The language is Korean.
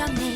부끄럽네.